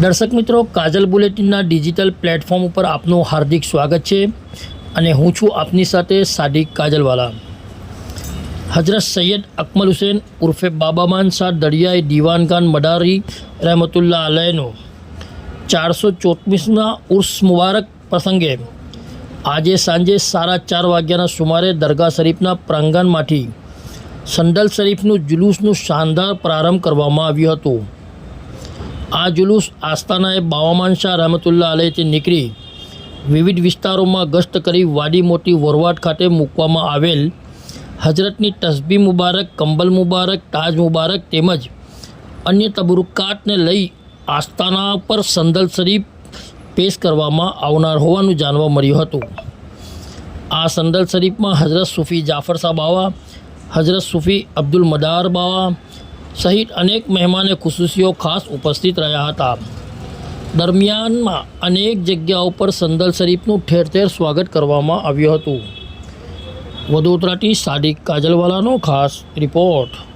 દર્શક મિત્રો કાજલ બુલેટિનના digital platform ઉપર આપનું હાર્દિક સ્વાગત છે અને હું છું આપની સાથે સાદિક કાજલવાલા હજરત સૈયદ અકમલ હુસેન ઉર્ફે બાબામાન શાહ દરિયાઈ દરિયાએ દીવાનખાન મડારી રહેમતુલ્લા અલયનો ચારસો ચોત્રીસના ઉર્સ મુબારક પ્રસંગે આજે સાંજે સાડા ચાર વાગ્યાના સુમારે દરગાહ શરીફના પ્રાંગણમાંથી સંદલ શરીફનું જુલુસનું શાનદાર પ્રારંભ કરવામાં આવ્યું હતું. આ જુલુસ આસ્થાનાએ બાવામાન શાહ રહમતુલ્લા અલયથી નીકળી વિવિધ વિસ્તારોમાં ગસ્ત કરી વાડી મોટી વરવાટ ખાતે મૂકવામાં આવેલ હજરતની તસબી મુબારક, કંબલ મુબારક, તાજ મુબારક તેમજ અન્ય તબરુકાતને લઈ આસ્થાના પર સંદલ શરીફ પેશ કરવામાં આવનાર હોવાનું જાણવા મળ્યું હતું. આ સંદલ શરીફમાં હજરત સુફી જાફર શાહ બાવા હજરત સુફી અબ્દુલ મદાર બાવા સહિત અનેક મહેમાને ખુશુશીઓ ખાસ ઉપસ્થિત રહ્યા હતા. દરમિયાનમાં અનેક જગ્યાઓ પર સંદલ શરીફનું ઠેર ઠેર સ્વાગત કરવામાં આવ્યું હતું. વડોદરાથી સાદિક કાજલવાલાનો ખાસ રિપોર્ટ.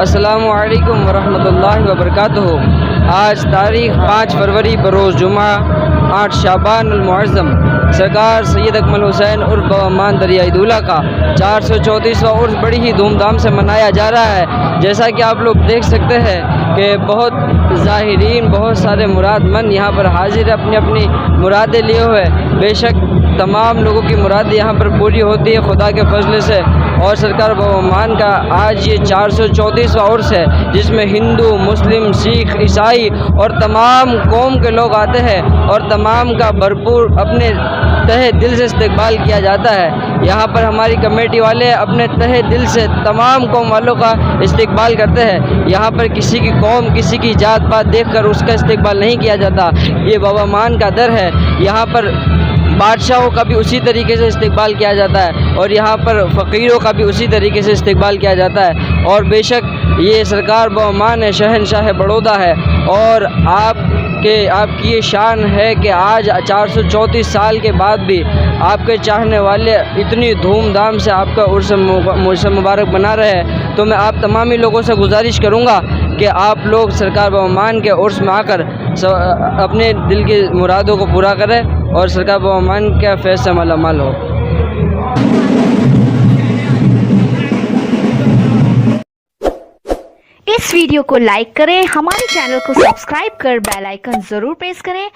السلام علیکم ورحمۃ اللہ وبرکاتہ۔ آج تاریخ پانچ فروری بروز جمعہ، آٹھ شابان المعظم، سرکار سید اکمل حسین عرف امان دریائی دولہ کا۔ چار سو چونتیسواں عرس بڑی ہی دھوم دھام سے منایا جا رہا ہے۔ جیسا کہ آپ لوگ دیکھ سکتے ہیں کہ بہت ظاہرین، بہت سارے مراد مند یہاں پر حاضر اپنی اپنی مرادیں لیے ہوئے۔ بے شک تمام لوگوں کی مرادیں یہاں پر پوری ہوتی ہے خدا کے فضل سے اور سرکار بہمان کا آج یہ چار سو چونتیسواں عرس ہے، جس میں ہندو، مسلم، سکھ، عیسائی اور تمام قوم کے لوگ آتے ہیں اور تمام کا بھرپور اپنے تہ دل سے استقبال کیا جاتا ہے۔ یہاں پر ہماری کمیٹی والے اپنے تہ دل سے تمام قوم والوں کا استقبال کرتے ہیں۔ یہاں پر کسی کی قوم، کسی کی جات پات دیکھ کر اس کا استقبال نہیں کیا جاتا۔ یہ بابا مان کا در ہے۔ یہاں پر بادشاہوں کا بھی اسی طریقے سے استقبال کیا جاتا ہے اور یہاں پر فقیروں کا بھی اسی طریقے سے استقبال کیا جاتا ہے اور بے شک یہ سرکار بہمان ہے شہنشاہ بڑودہ ہے اور آپ کے آپ کی یہ شان ہے کہ آج چار سو چونتیس سال کے بعد بھی آپ کے چاہنے والے اتنی دھوم دھام سے آپ کا عرس عرس مبارک بنا رہے ہیں۔ تو میں آپ تمامی لوگوں سے گزارش کروں گا کہ آپ لوگ سرکار بامان کے عرص میں آ کر اپنے دل کی مرادوں کو پورا کریں اور سرکار بامان کے فیض سے مالا مال ہو۔ اس ویڈیو کو لائک کریں، ہمارے چینل کو سبسکرائب کر بیل آئیکن ضرور پریس کریں۔